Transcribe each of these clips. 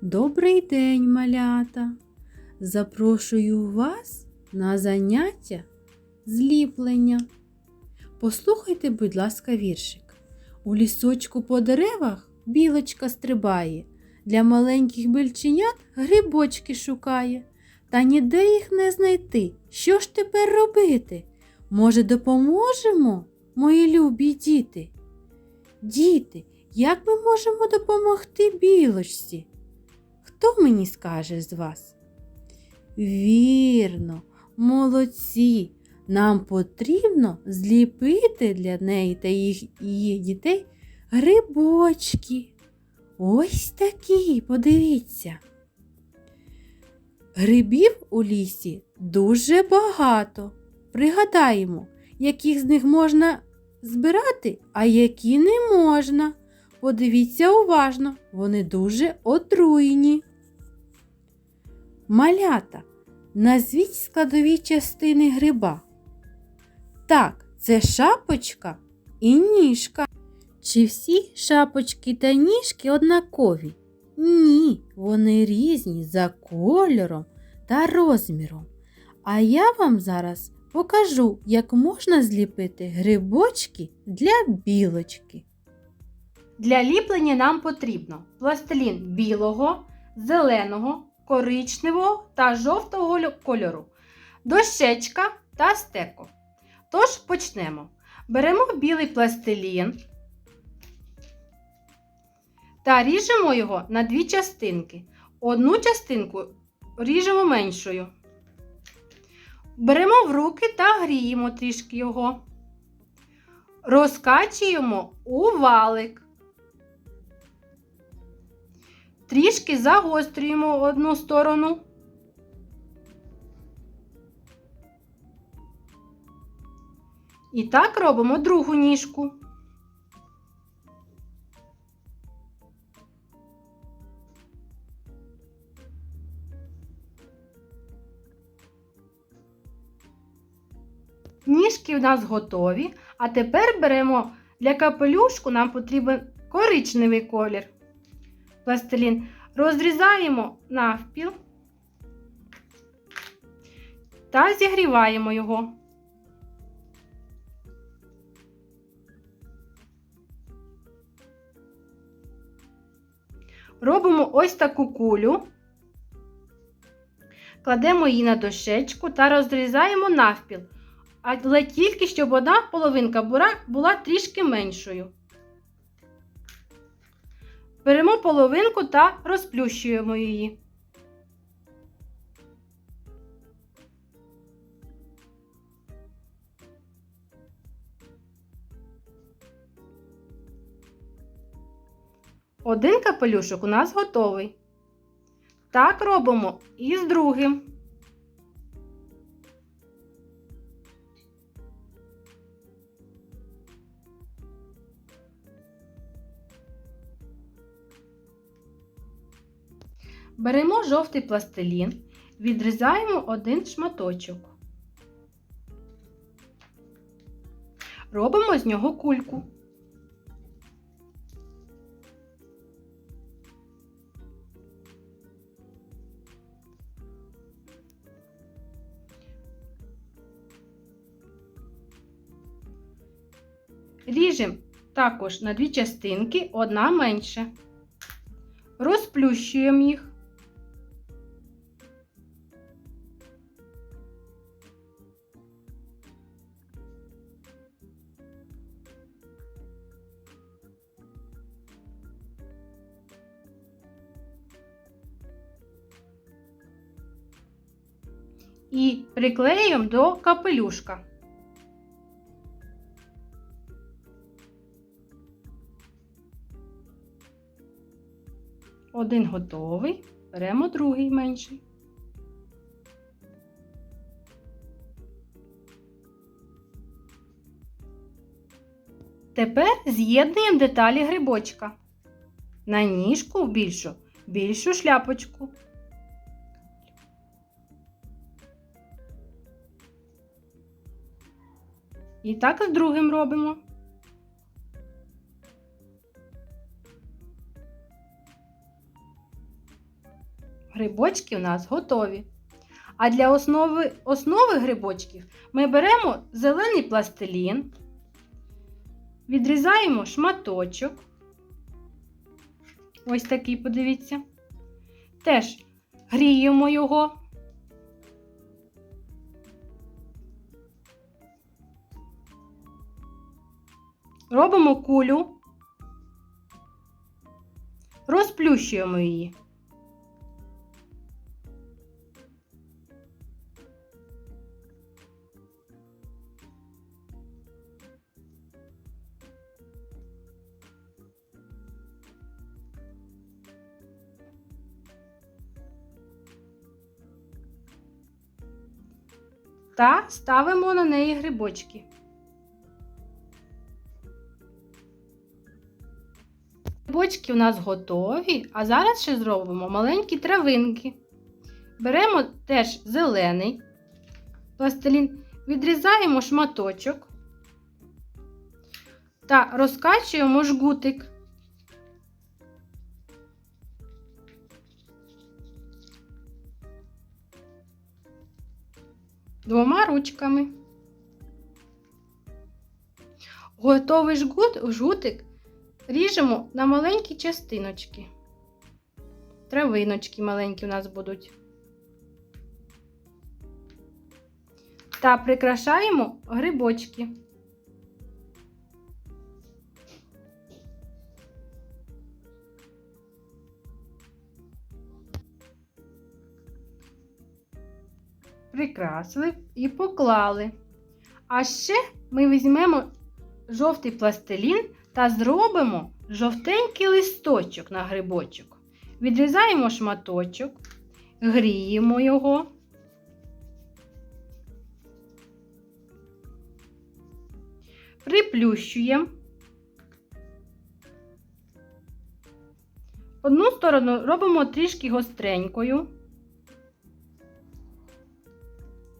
Добрий день, малята! Запрошую вас на заняття зліплення. Послухайте, будь ласка, віршик. У лісочку по деревах білочка стрибає, для маленьких більченят грибочки шукає. Та ніде їх не знайти. Що ж тепер робити? Може, допоможемо, мої любі діти? Діти, як ми можемо допомогти білочці? Хто мені скаже з вас? Вірно, молодці! Нам потрібно зліпити для неї та їх, її дітей грибочки. Ось такі, подивіться. Грибів у лісі дуже багато. Пригадаємо, яких з них можна збирати, а які не можна. Подивіться уважно, вони дуже отруйні. Малята, назвіть складові частини гриба. Так, це шапочка і ніжка. Чи всі шапочки та ніжки однакові? Ні, вони різні за кольором та розміром. А я вам зараз покажу, як можна зліпити грибочки для білочки. Для ліплення нам потрібно пластилін білого, зеленого, коричневого та жовтого кольору, дощечка та стеко. Тож почнемо. Беремо білий пластилін та ріжемо його на дві частинки. Одну частинку ріжемо меншою. Беремо в руки та гріємо трішки його. Розкачуємо у валик. Трішки загострюємо одну сторону. І так робимо другу ніжку. Ніжки у нас готові, а тепер беремо для капелюшку нам потрібен коричневий колір. Пластилін розрізаємо навпіл та зігріваємо його. Робимо ось таку кулю, кладемо її на дощечку та розрізаємо навпіл, але тільки щоб одна половинка була, трішки меншою. Беремо половинку та розплющуємо її. Один капелюшок у нас готовий. Так робимо і з другим. Беремо жовтий пластилін, відрізаємо один шматочок. Робимо з нього кульку. Ріжемо також на дві частинки, одна менше. Розплющуємо їх. І приклеюємо до капелюшка. Один готовий, беремо другий менший. Тепер з'єднуємо деталі грибочка. На ніжку більшу, більшу шляпочку. І так з другим робимо. грибочки у нас готові. А для основи, основи грибочків ми беремо зелений пластилін, відрізаємо шматочок. Ось такий, подивіться. Теж гріємо його. Робимо кулю, розплющуємо її. Та ставимо на неї грибочки. Грибочки у нас готові, а зараз ще зробимо маленькі травинки. Беремо теж зелений пластилін, відрізаємо шматочок та розкачуємо жгутик. Двома ручками. Готовий жгут, жгутик ріжемо на маленькі частиночки. Травиночки маленькі у нас будуть. Та прикрашаємо грибочки. Прикрасили і поклали. А ще ми візьмемо жовтий пластилін та зробимо жовтенький листочок на грибочок. Відрізаємо шматочок, гріємо його. Приплющуємо. Одну сторону робимо трішки гостренькою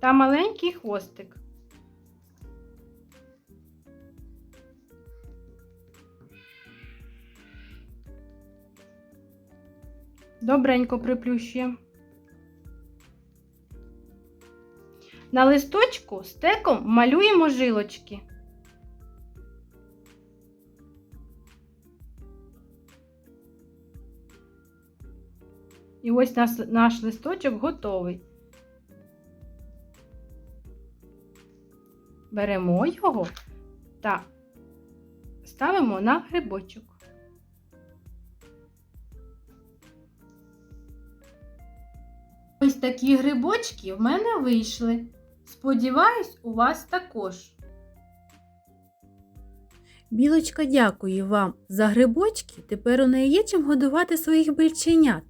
та маленький хвостик. Добренько приплющуємо. На листочку стеком малюємо жилочки. І ось наш, наш листочок готовий. Беремо його та ставимо на грибочок. Такі грибочки в мене вийшли. Сподіваюсь, у вас також. Білочка дякую вам за грибочки. Тепер у неї є чим годувати своїх бельченят.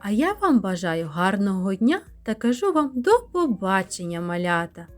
А я вам бажаю гарного дня та кажу вам до побачення, малята!